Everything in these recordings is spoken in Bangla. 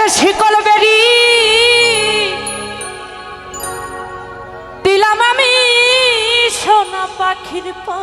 রে শিকল বেরি। দিলাম আমি সোনা পাখির পা।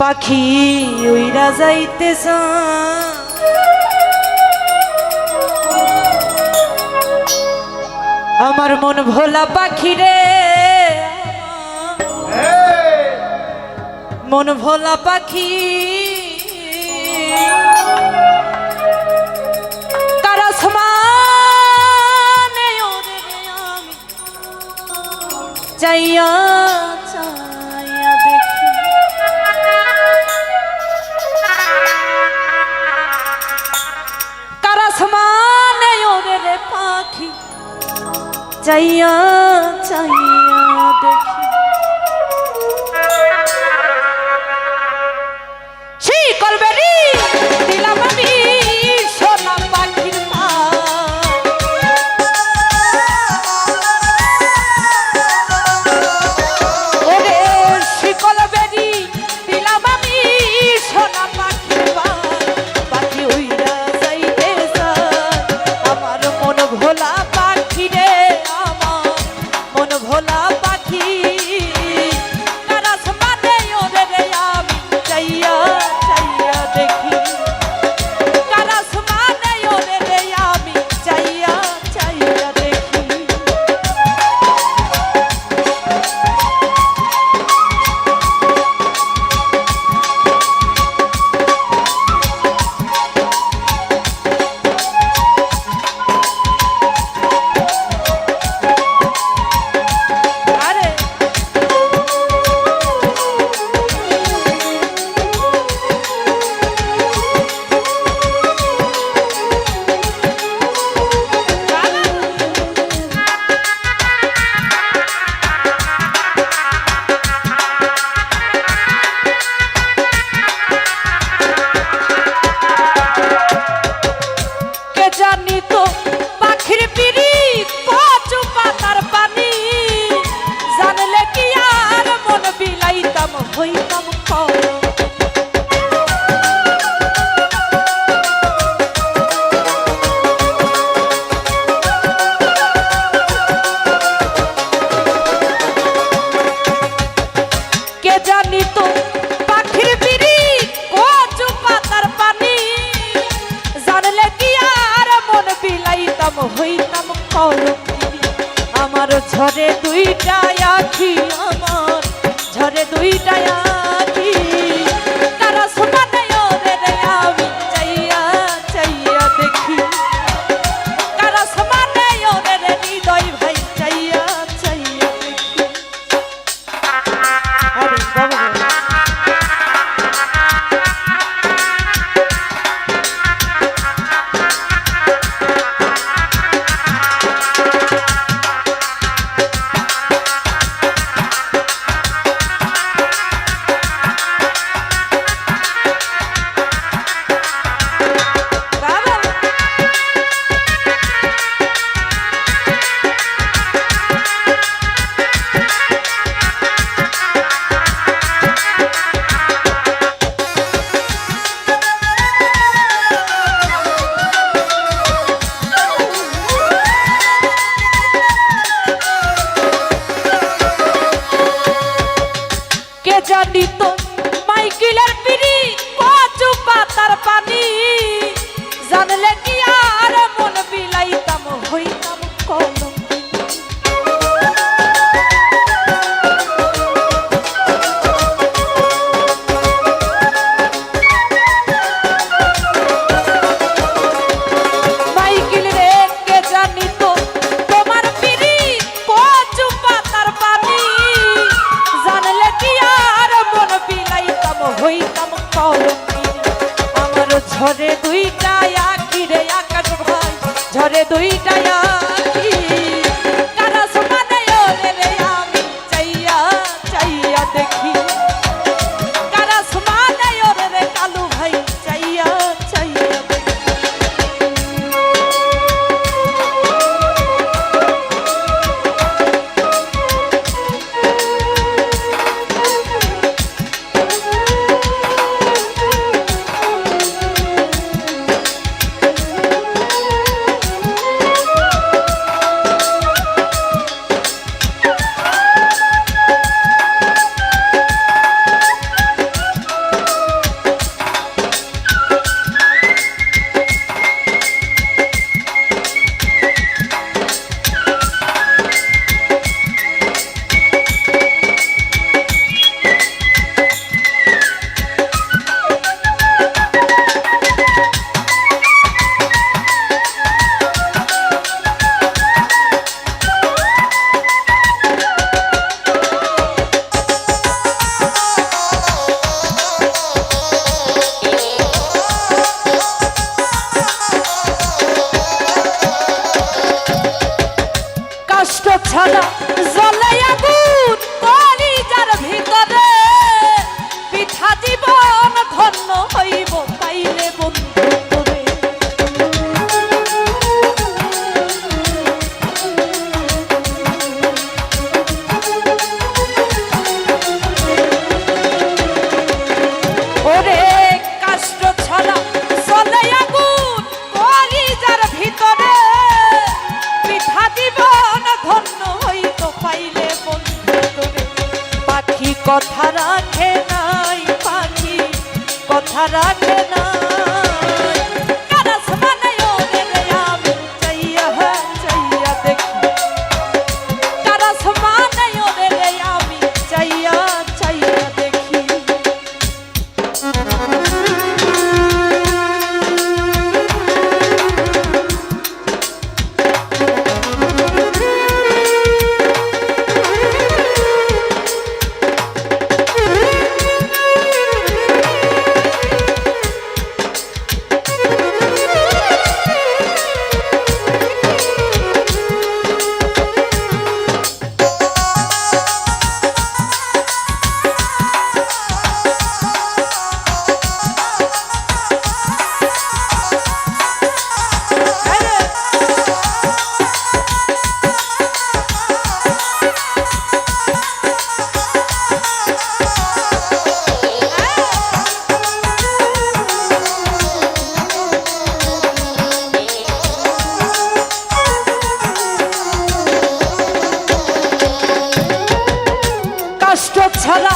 পাখি ওইরা যাইতে আমার মন ভোলা পাখি রে। মন ভোলা পাখি। চাইয়া চাইয়া দেখি। তারা সমানে ওরে পাখি চাইয়া চাইয়া পিটায়া ছিল আমার ঝরে দুইটা আঁকি রে আকাশ ভাই। ঝরে দুইটা আঁকি জলে আগুন ছাড়া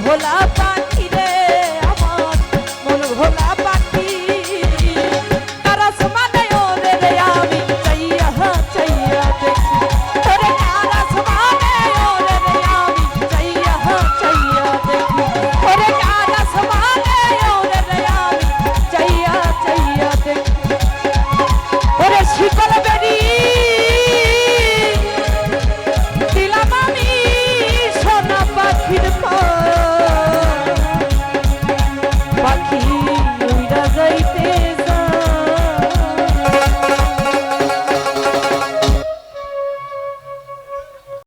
ভোলা